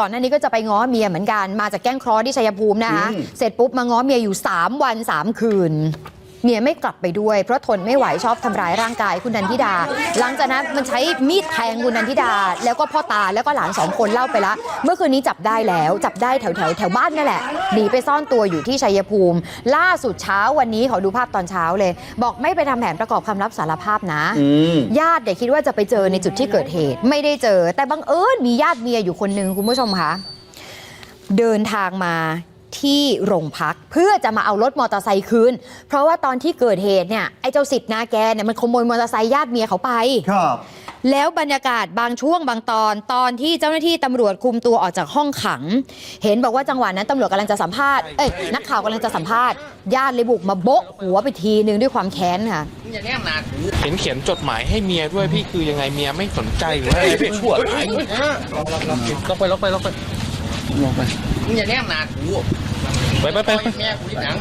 ก่อนหน้านี้ก็จะไปง้อเมียเหมือนกันมาจากแก้งเคราะห์ที่ชัยภูมินะคะอืมเสร็จปุ๊บมาง้อเมียอยู่ 3 วัน 3 คืน เมียไม่กลับไปด้วย เพราะทนไม่ไหวชอบทำร้ายร่างกายคุณนันทิดา หลังจากนั้นมันใช้มีดแทงคุณนันทิดา แล้วก็พ่อตาแล้วก็หลานสองคนเล่าไปละ เมื่อคืนนี้จับได้แล้วจับได้แถวแถวๆแถวบ้านนั่นแหละหนีไปซ่อนตัวอยู่ที่ชัยภูมิ ล่าสุดเช้าวันนี้ขอดูภาพตอนเช้าเลย บอกไม่ไปทำแผนประกอบคำรับสารภาพนะอืมญาติเด็กคิดว่าจะไปเจอในจุดที่เกิดเหตุ ไม่ได้เจอ แต่บังเอิญมีญาติเมียอยู่คนหนึ่งคุณผู้ชมคะเดินทางมา ที่โรงพักเพื่อจะมาเอารถมอเตอร์ไซค์คืน เพราะว่าตอนที่เกิดเหตุเนี่ยไอ้เจ้าสิทธิ์นาแกเนี่ยมันขโมยมอเตอร์ไซค์ญาติเมียเขาไป ครับ แล้วบรรยากาศบางช่วงบางตอนตอนที่เจ้าหน้าที่ตำรวจคุมตัวออกจากห้องขัง เห็นบอกว่าจังหวะนั้นตำรวจกำลังจะสัมภาษณ์เอ้ยนักข่าวกำลังจะสัมภาษณ์ญาติเลยบุกมาโบะหัวไปทีนึงด้วยความแค้นค่ะ เห็นเขียนจดหมายให้เมียด้วยพี่คือยังไงเมียไม่สนใจหรืออะไรพี่ชั่วร้าย ล็อกไปล็อกไปล็อกไป ล็อกไปมึงอย่าแนมหนากูไปไปไปปล่อยแม่กูที่หนัง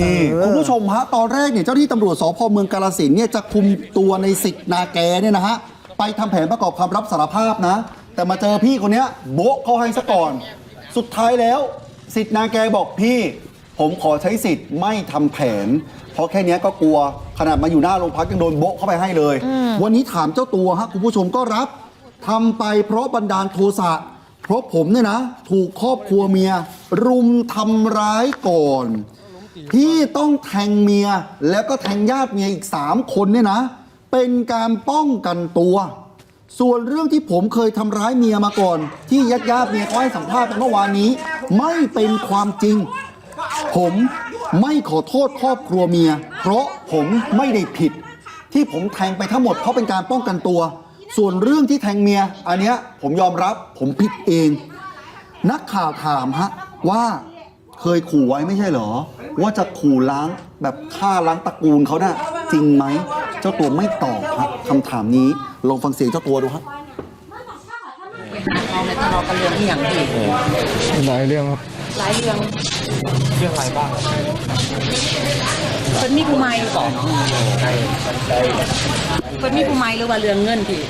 นี่คุณผู้ชมฮะตอนแรกเนี่ยเจ้าที่ตำรวจสพเมืองกาลสินเนี่ยจะคุมตัวในสิทธิ์นาแกเนี่ยนะฮะไปทำแผนประกอบคำรับสารภาพนะ แต่มาเจอพี่คนเนี้ยโบ๊ะเขาให้ซะก่อน สุดท้ายแล้ว สิทธิ์นาแกบอกพี่ ผมขอใช้สิทธิ์ไม่ทำแผน เพราะแค่เนี้ยก็กลัว ขนาดมาอยู่หน้าโรงพักยังโดนโบ๊ะเข้าไปให้เลย วันนี้ถามเจ้าตัวฮะคุณผู้ชมก็รับทำไปเพราะบันดาลโทสะเพราะผมเนี่ยนะ ถูกครอบครัวเมีย รุมทำร้ายก่อนที่ต้องแทงเมียแล้วก็แทงญาติเมียอีก 3 คนเนี่ยนะ เป็นการป้องกันตัว ส่วนเรื่องที่ผมเคยทำร้ายเมียมาก่อน ที่ญาติญาติๆเมียเขาให้สัมภาษณ์ไปเมื่อวานนี้ ไม่เป็นความจริง ผม ไม่ขอโทษครอบครัวเมีย เพราะผมไม่ได้ผิด ที่ผมแทงไปทั้งหมดเพราะเป็นการป้องกันตัว ส่วนเรื่องที่แทงเมีย อันเนี้ยผมยอมรับผมผิดเอง นักข่าวถามฮะว่าเคยขู่ไว้ไม่ใช่เหรอ ว่าจะขู่ล้างแบบฆ่าล้างตระกูลเขาน่ะจริงไหม เจ้าตัวไม่ตอบครับคำถามนี้ลองฟังเสียงเจ้าตัวดูครับเอาในตลอดกันเรื่องที่อย่างที่หลายเรื่องครับหลายเรื่อง เรื่องอะไรบ้างเพิ่นมีผู้ใหม่ก่อนเพิ่นมีผู้ใหม่หรือว่าเรื่องเงินพี่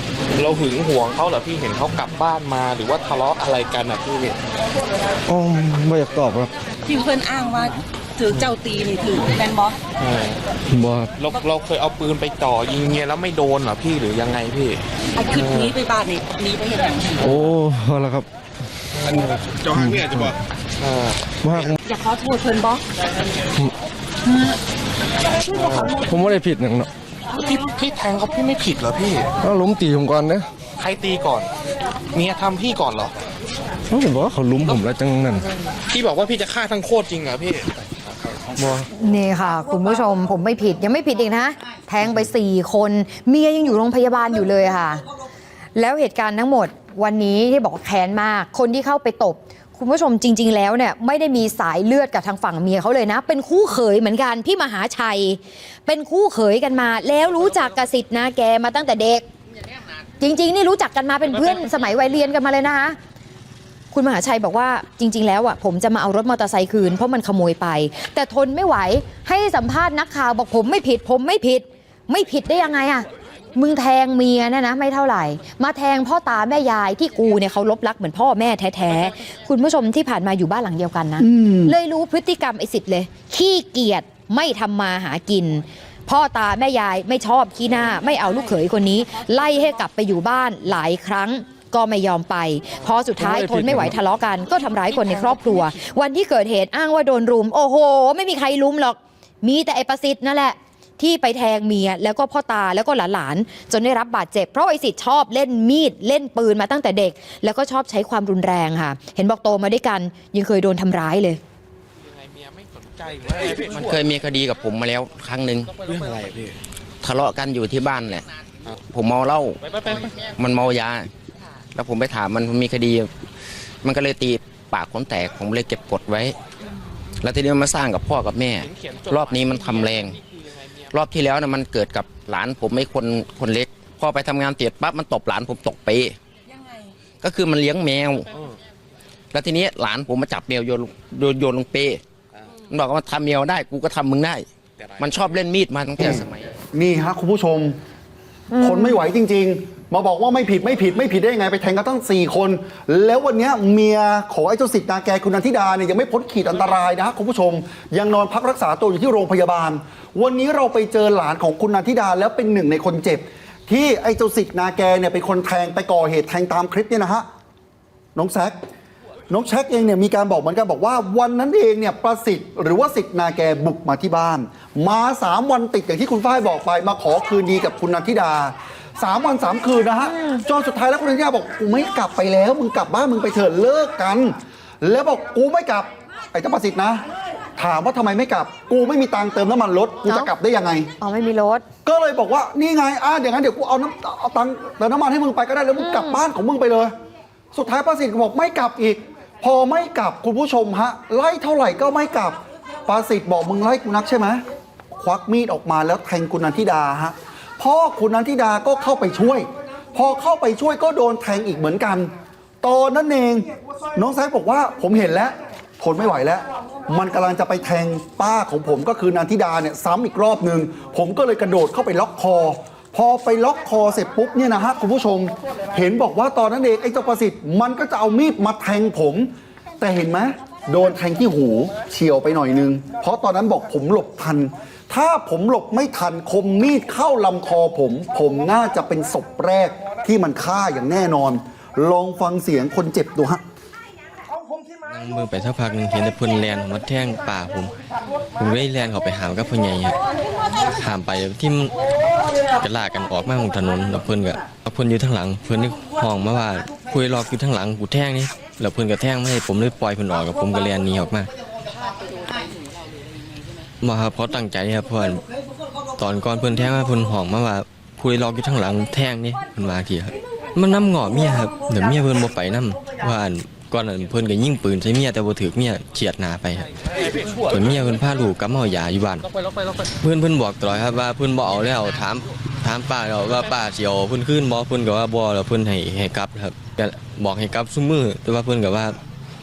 เราหึงหวงเขาเหรอพี่เห็นเขากลับบ้านมาหรือว่าทะเลาะอะไรกันอะพี่อ๋อไม่อยากตอบครับที่เพิ่นอ้างว่าถือเจ้าตีนี่ถือแมนบอสเออบ่ครับเราเราเคยเอาปืนไปจ่อยิงเมียแล้วไม่โดนเหรอพี่หรือยังไงพี่ไอ้คลิปนี้ไปบ้านนี่หนี้ไปเห็นอย่างโอ้เอาละครับเจ้าห้างเนี่ยจะบอก เออมากอยากขอโทษเพิ่นบอสผมไม่ได้ผิดหนังเนาะพี่พี่แทงเขาพี่ไม่ผิดเหรอพี่เขาล้มตีผมก่อนนะใครตีก่อน เมียทำพี่ก่อนเหรอเขาบอกว่าเขาล้มผมแล้วจังนั่นพี่บอกว่าพี่จะฆ่าทั้งโคตรจริงเหรอพี่บ่นี่ค่ะ คุณผู้ชมผมไม่ผิดยังไม่ผิดอีกนะ แทงไป4คนเมียยังอยู่โรงพยาบาลอยู่เลยค่ะ แล้วเหตุการณ์ทั้งหมดวันนี้ที่บอกว่าแค้นมาก คนที่เข้าไปตบ คุณผู้ชมจริง ๆ แล้วเนี่ยไม่ได้มีสายเลือดกับทางฝั่งเมียเขาเลยนะ เป็นคู่เขยเหมือนกันพี่มหาชัย เป็นคู่เขยกันมา แล้วรู้จักกบสิทธิ์นาแกมาตั้งแต่เด็ก จริง ๆ นี่รู้จักกันมาเป็นเพื่อนสมัยวัยเรียนกันมาเลยนะคะคุณมหาชัยบอกว่าจริง ๆ แล้วอะผมจะมาเอารถมอเตอร์ไซค์คืนเพราะมันขโมยไป แต่ทนไม่ไหวให้สัมภาษณ์นักข่าวบอกผมไม่ผิด ผมไม่ผิด ไม่ผิดได้ยังไงอะ มึงแทงเมียเนะนะไม่เท่าไหร่ มาแทงพ่อตาแม่ยายที่กูเนี่ยเขาลบรักเหมือนพ่อแม่แท้ๆ คุณผู้ชมที่ผ่านมาอยู่บ้านหลังเดียวกันนะ เลยรู้พฤติกรรมไอ้สิทธิ์เลย ขี้เกียจไม่ทำมาหากิน พ่อตาแม่ยายไม่ชอบขี้หน้า ไม่เอาลูกเขยคนนี้ ไล่ให้กลับไปอยู่บ้านหลายครั้งก็ไม่ยอมไป พอสุดท้ายทนไม่ไหวทะเลาะกัน ก็ทำร้ายคนในครอบครัว วันที่เกิดเหตุอ้างว่าโดนรุม โอ้โห ไม่มีใครรุมหรอก มีแต่ไอ้ประสิทธิ์นั่นแหละ ที่ไปแทงเมียแล้วก็พ่อตาแล้วก็หลานๆจนได้รับบาดเจ็บเพราะไอ้สิทธิ์ชอบเล่นมีดเล่นปืนมาตั้งแต่เด็ก แล้วก็ชอบใช้ความรุนแรงค่ะ เห็นบอกโตมาด้วยกัน ยังเคยโดนทำร้ายเลยยังไงเมียไม่สนใจหรืออะไรพี่มันเคยมีคดีกับผมมาแล้วครั้งหนึ่งเรื่องอะไรพี่ทะเลาะกันอยู่ที่บ้านแหละผมเมาเหล้าไปไปไปไปมันเมายา แล้วผมไปถามมันมีคดี มันก็เลยตีปากคนแตกผมเลยเก็บกดไว้ แล้วทีนี้มันมาสร้างกับพ่อกับแม่เห็นเขียนจดรอบนี้มันทำแรง รอบที่แล้วนะมันเกิดกับหลานผมไม่คนคนเล็ก พอไปทำงานเตียดปั๊บมันตบหลานผมตกเปยังไงก็คือมันเลี้ยงแมวเออแล้วทีนี้หลานผมมาจับแมวโยนลงโยนโยนลงเปมันบอกว่ามันทำแมวได้กูก็ทำมึงได้ มันชอบเล่นมีดมาตั้งแต่สมัย นี่ฮะคุณผู้ชมทนไม่ไหวจริง ๆ มาบอกว่าไม่ผิดไม่ผิดไม่ผิดได้ยังไงไปแทงกันตั้ง 4 คน แล้ววันนี้เมียของไอ้เจ้าสิทธิ์นาแกคุณนันทิดาเนี่ยยังไม่พ้นขีดอันตรายนะคุณผู้ชม ยังนอนพักรักษาตัวอยู่ที่โรงพยาบาล วันนี้เราไปเจอหลานของคุณนันทิดาแล้วเป็นหนึ่งในคนเจ็บ ที่ไอ้เจ้าสิทธิ์นาแกเนี่ยเป็นคนแทงไปก่อเหตุแทงตามคลิปเนี่ยนะฮะน้องแซคน้องแซคเองเนี่ยมีการบอกเหมือนกันบอกว่าวันนั้นเองเนี่ยประสิทธิ์หรือว่าสิทธิ์นาแกบุกมาที่บ้าน มา 3 วันติดอย่างที่คุณฝ้ายบอกไปมาขอคืนดีกับคุณนันทิดา 3วัน3คืนนะฮะจนสุดท้ายแล้วคุณนันทิดาบอกกูไม่กลับไปแล้ว มึงกลับบ้านมึงไปเถิดเลิกกัน แล้วบอกกูไม่กลับไอ้เจ้าประสิทธิ์นะ ถามว่าทำไมไม่กลับ กูไม่มีตังค์เติมน้ำมันรถกูจะกลับได้ยังไง อ๋อไม่มีรถ ก็เลยบอกว่านี่ไงอะเดี๋ยวงั้นเดี๋ยวกูเอาน้ำเอาตังค์เติมน้ำมันให้มึงไปก็ได้แล้วมึงกลับบ้านของมึงไปเลย สุดท้ายประสิทธิ์ก็บอกไม่กลับอีก พอไม่กลับคุณผู้ชมฮะไล่เท่าไหร่ก็ไม่กลับประสิทธิ์บอกมึงไล่กูนักใช่ไหมควักมีดออกมาแล้วแทงคุณนันทิดาฮะ พ่อคุณนันทิดาก็เข้าไปช่วย พอเข้าไปช่วยก็โดนแทงอีกเหมือนกัน ตอนนั้นเอง น้องแซคบอกว่าผมเห็นแล้วทนไม่ไหวแล้ว มันกำลังจะไปแทงป้าของผมก็คือนันทิดาเนี่ยซ้ำอีกรอบหนึ่งผมก็เลยกระโดดเข้าไปล็อกคอ พอไปล็อกคอเสร็จปุ๊บเนี่ยนะฮะคุณผู้ชม เห็นบอกว่าตอนนั้นเองไอ้เจ้าประสิทธิ์มันก็จะเอามีดมาแทงผม แต่เห็นไหม โดนแทงที่หูเฉียวไปหน่อยนึง เพราะตอนนั้นบอกผมหลบทัน ถ้าผมหลบไม่ทันคมมีดเข้าลำคอผม ผมน่าจะเป็นศพแรกที่มันฆ่าอย่างแน่นอน ลองฟังเสียงคนเจ็บดูฮะนั่งมือไปสักพักหนึ่งเห็นแต่เพิ่นแลนมาแท่งป่าผม ผมเลยแลนเขาไปหามกับเพิ่นใหญ่ครับหามไปที่กระลากันออกมาของถนนแล้วเพิ่นก็เอาพิ่นอยู่ทางหลัง เพิ่นนึกห้องมาว่าคุยรอกอยู่ทางหลังกูแท่งนี่ แล้วเพิ่นก็แท่งไม่ให้ผมเลยปล่อยเพิ่นออกกับผมก็แลนหนีออกมามาครับเขาตั้งใจครับเพื่อนตอนก่อนเพิ่นแท่งมาเพิ่นห้องมาว่าคุยรอกอยู่ทางหลังแท่งนี่เพิ่นว่าทีครับมันน้ำหงอเมียครับเดี๋ยวเมียเพิ่นบ่ไปนํว่าอันก่อนนั้นเพิ่นก็ยิงปืนใส่เมียแต่บ่ถูกเมียเฉียดหน้าไปครับจนเมียเพิ่นพาลูกกลับมาเอายาอยู่บ้านเพื่อนเพื่อนบอกตลอดครับว่าเพื่อนบอกเอาแล้วถาม ถามป้าแล้วว่าป้าสิเอาเพื่อนขึ้นบ่เพื่อนก็ว่าบ่แล้วเพื่อนให้ให้กลับครับก็บอกให้กลับซุมือแต่ว่าเพื่อนก็ว่า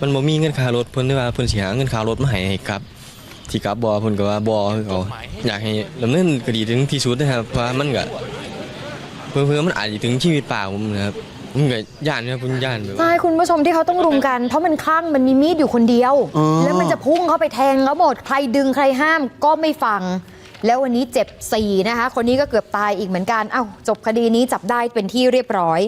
มันบ่มีเงินค่ารถเพื่อนได้ว่าเพื่อนสิหาเงินค่ารถมาให้ให้กลับสิกลับบ่เพื่อนก็ว่าบ่คือเขาอยากให้ดำเนินคดีถึงที่สุดนะครับเพราะว่ามันก็เพื่อเพื่อมันอาจจะถึงชีวิตป้าผมนะครับผมก็ย่านครับผมย่านแบบว่าใช่คุณผู้ชมที่เขาต้องรุมกัน เพราะมันคลั่งมันมีมีดอยู่คนเดียวเออแล้วมันจะพุ่งเข้าไปแทงเขาหมดใครดึงใครห้ามก็ไม่ฟัง แล้ววันนี้เจ็บ4นะคะ คนนี้ก็เกือบตายอีกเหมือนกัน เอ้าจบคดีนี้จับได้เป็นที่เรียบร้อย